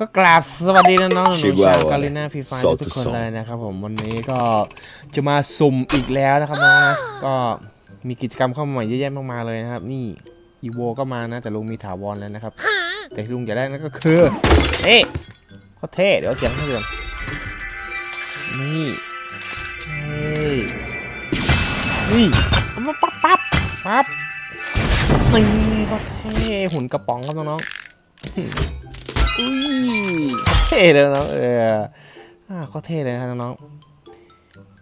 ก็กราบสวัสดีน้องๆหนูๆ Chihuahua ชาวกาลิน่าฟรีไฟ Solta ทุกคน som เลยนะครับผมวันนี้ก็จะมาสุ่มอีกแล้วนะครับน้องนะก็มีกิจกรรมเข้ามาใหม่เยอะแยะมากมายเลยนะครับ นี่อีโวก็มานะแต่ลุงมีถาวรแล้วนะครับ แต่ที่ลุงอยากได้นั่นก็คือเอ๊ะก็เท่เดี๋ยวเสียงให้เดือนนี่เฮ้ยนี่เอามาปั๊บปั๊บปั๊บนี่ก็เท่หุ่นกระป๋องครับน้องๆ อุ้ยเขาเท่เลยน้องเอออ่าเขาเท่เลยนะครับน้อง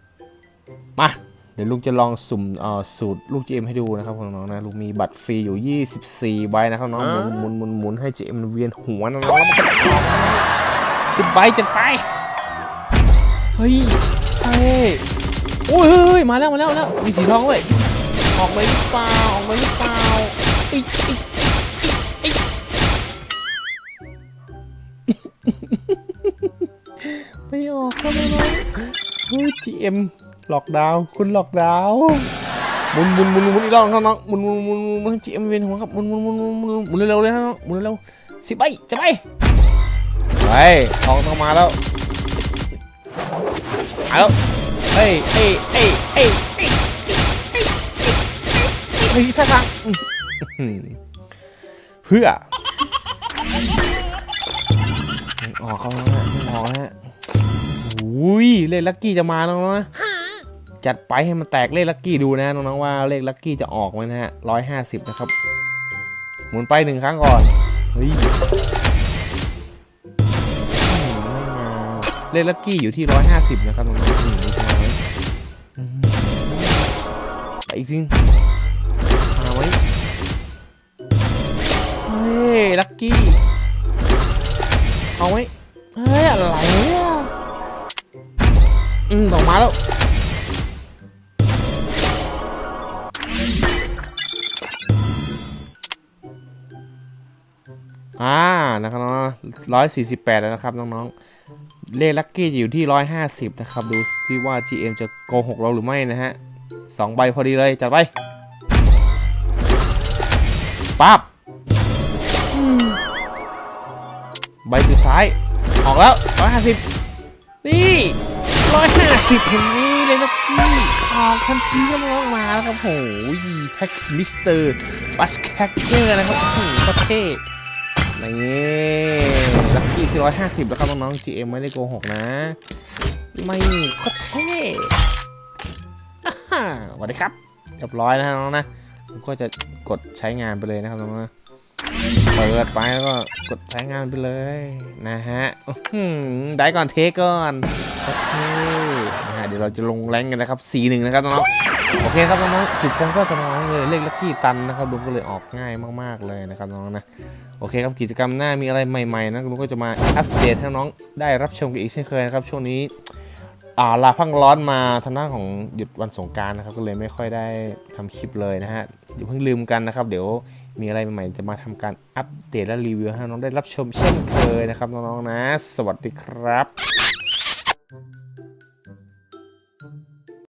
ๆมา เดี๋ยวลุงจะลองสุ่มเอ่อสูตรลูก GM ให้ดูนะครับน้องๆนะลุงมีบัตรฟรีอยู่ 24 ใบนะครับน้องหมุนหมุนหมุนหมุนให้ GM มันเวียนหัวน้องๆแล้วมันจะออกสิบใบจัดไปเฮ้ยเฮ้ยโอ้ยเฮ้ยเฮ้ยมาแล้วมาแล้วมาแล้วมีสีทองเลยออกเลยหรือเปล่าออกเลยหรือเปล่าอีกอีกอีก ไม่ออกก็ไม่รู้เฮ้ย GM หลอกดาวคุณหลอกดาวหมุนหมุนหมุนหมุนอีกรอบครับน้องหมุนหมุนหมุนหมุนหมุน GM เวียนหัวครับหมุนหมุนหมุนหมุนหมุนหมุนเร็วๆเลยนะน้องหมุนเร็วๆสิบใบจะไปไปทองต้องมาแล้วมาแล้วเอ้ยเอ้ยเอ้ยเอ้ยเอ้ยเฮ้ยท่าทางเพื่อ ออกเขาแล้วนะไม่ออกนะอุ้ยเลขลัคกี้จะมาแล้วนะจัดไปให้มันแตกเลขลัคกี้ดูนะน้องๆว่าเลขลัคกี้จะออกไหมนะฮะร้อยห้าสิบนะครับ หมุนไปหนึ่งครั้งก่อนเฮ้ยเลขลัคกี้อยู่ที่ร้อยห้าสิบนะครับน้องนี้ไปอีกทีมาไว้เฮ้ยลัคกี้เอาไว้ อะไรเนี่ยอืมออกมาแล้วอ่านะครับน้องร้อยสี่สิบแปดแล้วนะครับน้องๆ เลขลัคกี้จะอยู่ที่ร้อยห้าสิบนะครับ ดูที่ว่า GM จะโกหกเราหรือไม่นะฮะสองใบพอดีเลย จัดไปปั๊บ ใบสุดท้าย ออกแล้วร้อยห้าสิบนี่ร้อยห้าสิบเห็นนี้เลยลัคกี้ออกทันทีก็มามาแล้วครับโหแท็กซ์มิสเตอร์บัสแคคเกอร์นะครับโอ้โหประเทศนี่ลัคกี้ที่ร้อยห้าสิบแล้วครับน้องๆ GM ไม่ได้โกหกนะ ไม่โคตรเท่อ่าฮ่าสวัสดีครับเรียบร้อยนะน้องนะผมก็จะกดใช้งานไปเลยนะครับน้องๆนะ เปิดไปแล้วก็กดใช้งานไปเลยนะฮะได้ก่อนเทก่อนโอเคนะฮะเดี๋ยวเราจะลงแรงกันนะครับสีหนึ่งนะครับน้องโอเคครับน้องกิจกรรมก็จะมาเลยเลขลัคกี้ตันนะครับดูก็เลยออกง่ายมากๆเลยนะครับน้องนะโอเคครับกิจกรรมหน้ามีอะไรใหม่ๆนะลุงก็จะมาอัปเดตให้น้องได้รับชมกันอีกเช่นเคยนะครับช่วงนี้ อ่าลาพังร้อนมาทางด้านของหยุดวันสงการนะครับ ก็เลยไม่ค่อยได้ทำคลิปเลยนะฮะอย่าเพิ่งลืมกันนะครับ เดี๋ยวมีอะไรใหม่ๆจะมาทำการอัปเดตและรีวิวให้น้องได้รับชมเช่นเคยนะครับน้องๆนะ สวัสดีครับ